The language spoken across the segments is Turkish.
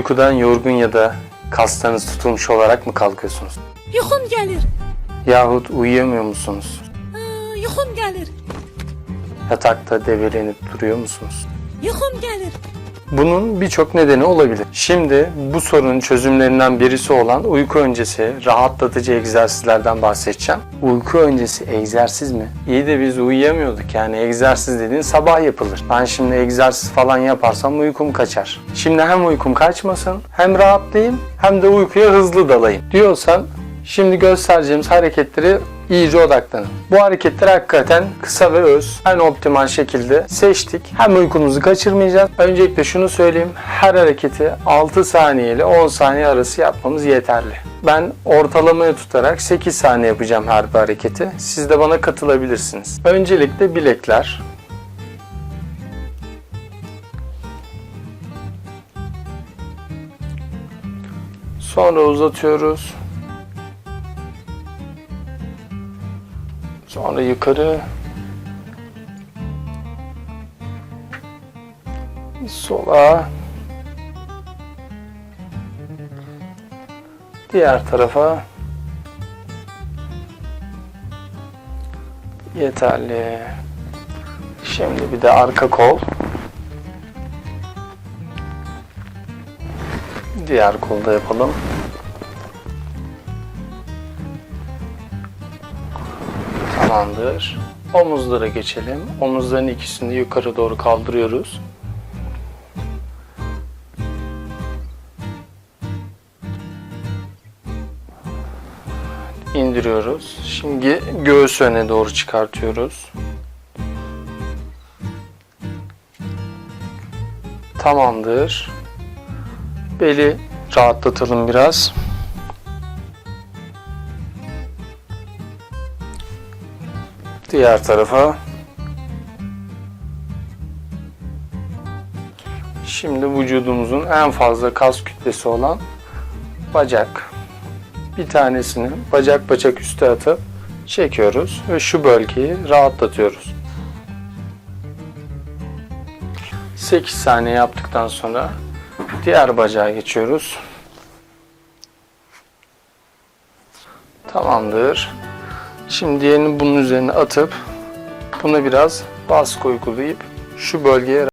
Uykudan yorgun ya da kaslarınız tutulmuş olarak mı kalkıyorsunuz? Yuxum gəlir. Yahut uyuyamıyor musunuz? Aa, Yuxum gəlir. Yatakta develenip duruyor musunuz? Yuxum gəlir. Bunun birçok nedeni olabilir. Şimdi bu sorunun çözümlerinden birisi olan uyku öncesi rahatlatıcı egzersizlerden bahsedeceğim. Uyku öncesi egzersiz mi? İyi de biz uyuyamıyorduk yani egzersiz dediğin sabah yapılır. Ben şimdi egzersiz falan yaparsam uykum kaçar. Şimdi hem uykum kaçmasın hem rahatlayayım hem de uykuya hızlı dalayım diyorsan Şimdi göstereceğimiz hareketleri iyice odaklanın. Bu hareketleri hakikaten kısa ve öz, en optimal şekilde seçtik. Hem uykumuzu kaçırmayacağız. Öncelikle şunu söyleyeyim. Her hareketi 6 saniye ile 10 saniye arası yapmamız yeterli. Ben ortalamayı tutarak 8 saniye yapacağım her bir hareketi. Siz de bana katılabilirsiniz. Öncelikle bilekler. Sonra uzatıyoruz. Sonra yukarı. Sola. Diğer tarafa. Yeterli. Şimdi bir de arka kol. Diğer kolda yapalım. Tamamdır. Omuzlara geçelim. Omuzların ikisini yukarı doğru kaldırıyoruz. İndiriyoruz. Şimdi göğüs öne doğru çıkartıyoruz. Tamamdır. Beli rahatlatalım biraz. Diğer tarafa. Şimdi vücudumuzun en fazla kas kütlesi olan bacak. Bir tanesini bacak bacak üste atıp çekiyoruz ve şu bölgeyi rahatlatıyoruz. 8 saniye yaptıktan sonra diğer bacağa geçiyoruz. Tamamdır. Şimdi diğerini bunun üzerine atıp buna biraz baskı uygulayıp şu bölgeye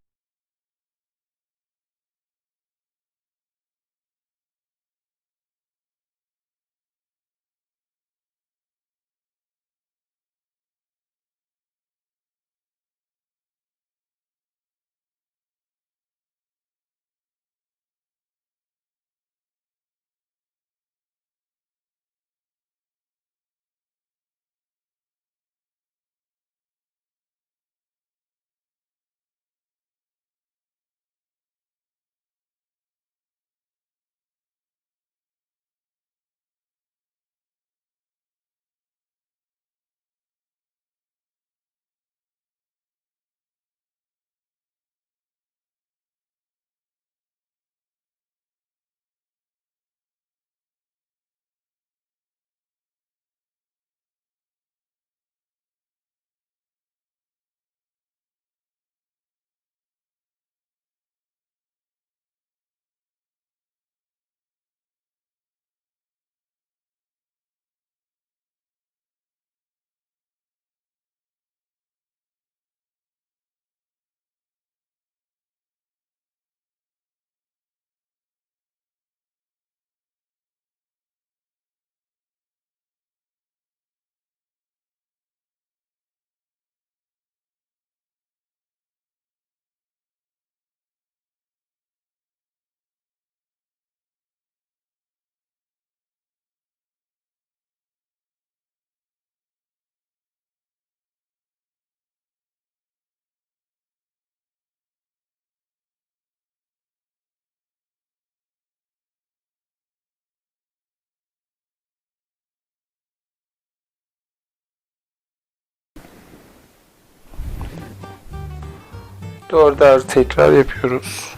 dörder tekrar yapıyoruz.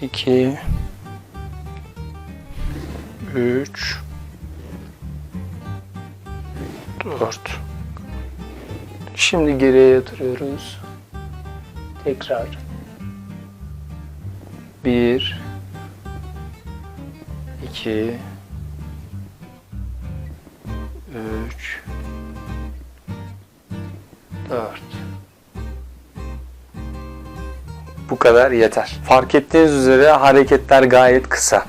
2 3 4 Şimdi geriye yatırıyoruz. Tekrar. 1 2 3 4 kadar yeter. Fark ettiğiniz üzere hareketler gayet kısa.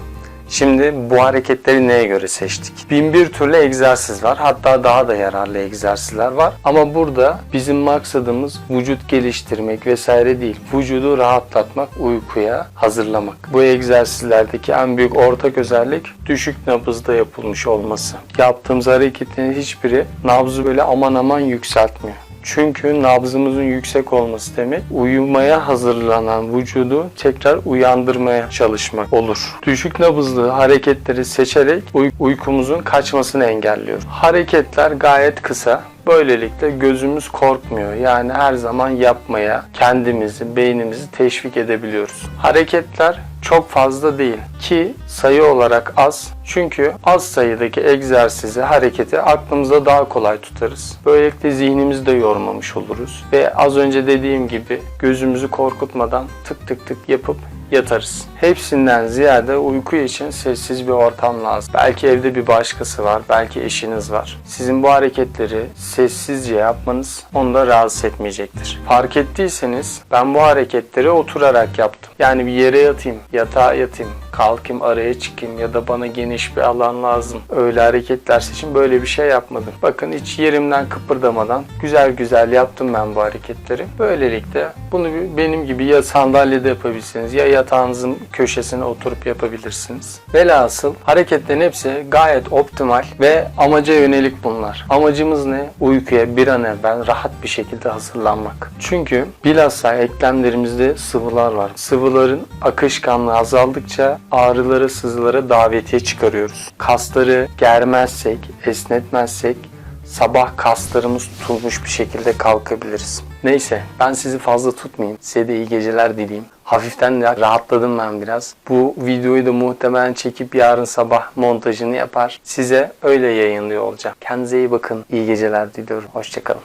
Şimdi bu hareketleri neye göre seçtik? Bin bir türlü egzersiz var. Hatta daha da yararlı egzersizler var. Ama burada bizim maksadımız vücut geliştirmek vesaire değil. Vücudu rahatlatmak, uykuya hazırlamak. Bu egzersizlerdeki en büyük ortak özellik düşük nabızda yapılmış olması. Yaptığımız hareketlerin hiçbiri nabzı böyle aman aman yükseltmiyor. Çünkü nabzımızın yüksek olması demek uyumaya hazırlanan vücudu tekrar uyandırmaya çalışmak olur. Düşük nabızlı hareketleri seçerek uy- uykumuzun kaçmasını engelliyor. Hareketler gayet kısa. Böylelikle gözümüz korkmuyor. Yani her zaman yapmaya kendimizi, beynimizi teşvik edebiliyoruz. Hareketler çok fazla değil ki sayı olarak az. Çünkü az sayıdaki egzersizi, hareketi aklımızda daha kolay tutarız. Böylelikle zihnimizi de yormamış oluruz. Ve az önce dediğim gibi gözümüzü korkutmadan tık tık tık yapıp yatarız. Hepsinden ziyade uyku için sessiz bir ortam lazım. Belki evde bir başkası var, belki eşiniz var. Sizin bu hareketleri sessizce yapmanız onu da rahatsız etmeyecektir. Fark ettiyseniz ben bu hareketleri oturarak yaptım. Yani bir yere yatayım, yatağa yatayım, kalkayım araya çıkayım ya da bana geniş bir alan lazım. Öyle hareketler için böyle bir şey yapmadım. Bakın hiç yerimden kıpırdamadan güzel güzel yaptım ben bu hareketleri. Böylelikle bunu benim gibi ya sandalyede yapabilirsiniz ya yatağınızın köşesine oturup yapabilirsiniz. Velhasıl hareketlerin hepsi gayet optimal ve amaca yönelik bunlar. Amacımız ne? Uykuya bir an evvel rahat bir şekilde hazırlanmak. Çünkü bilhassa eklemlerimizde sıvılar var. Sıvıların akışkanlığı azaldıkça ağrılara, sızılara davetiye çıkarıyoruz. Kasları germezsek, esnetmezsek sabah kaslarımız tutulmuş bir şekilde kalkabiliriz. Neyse ben sizi fazla tutmayayım. Size de iyi geceler dileyim. Hafiften de rahatladım ben biraz. Bu videoyu da muhtemelen çekip yarın sabah montajını yapar. Size öyle yayınlıyor olacağım. Kendinize iyi bakın. İyi geceler diliyorum. Hoşçakalın.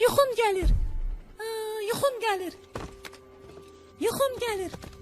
Yuxum gəlir. Yuxum gəlir. Yuxum gəlir.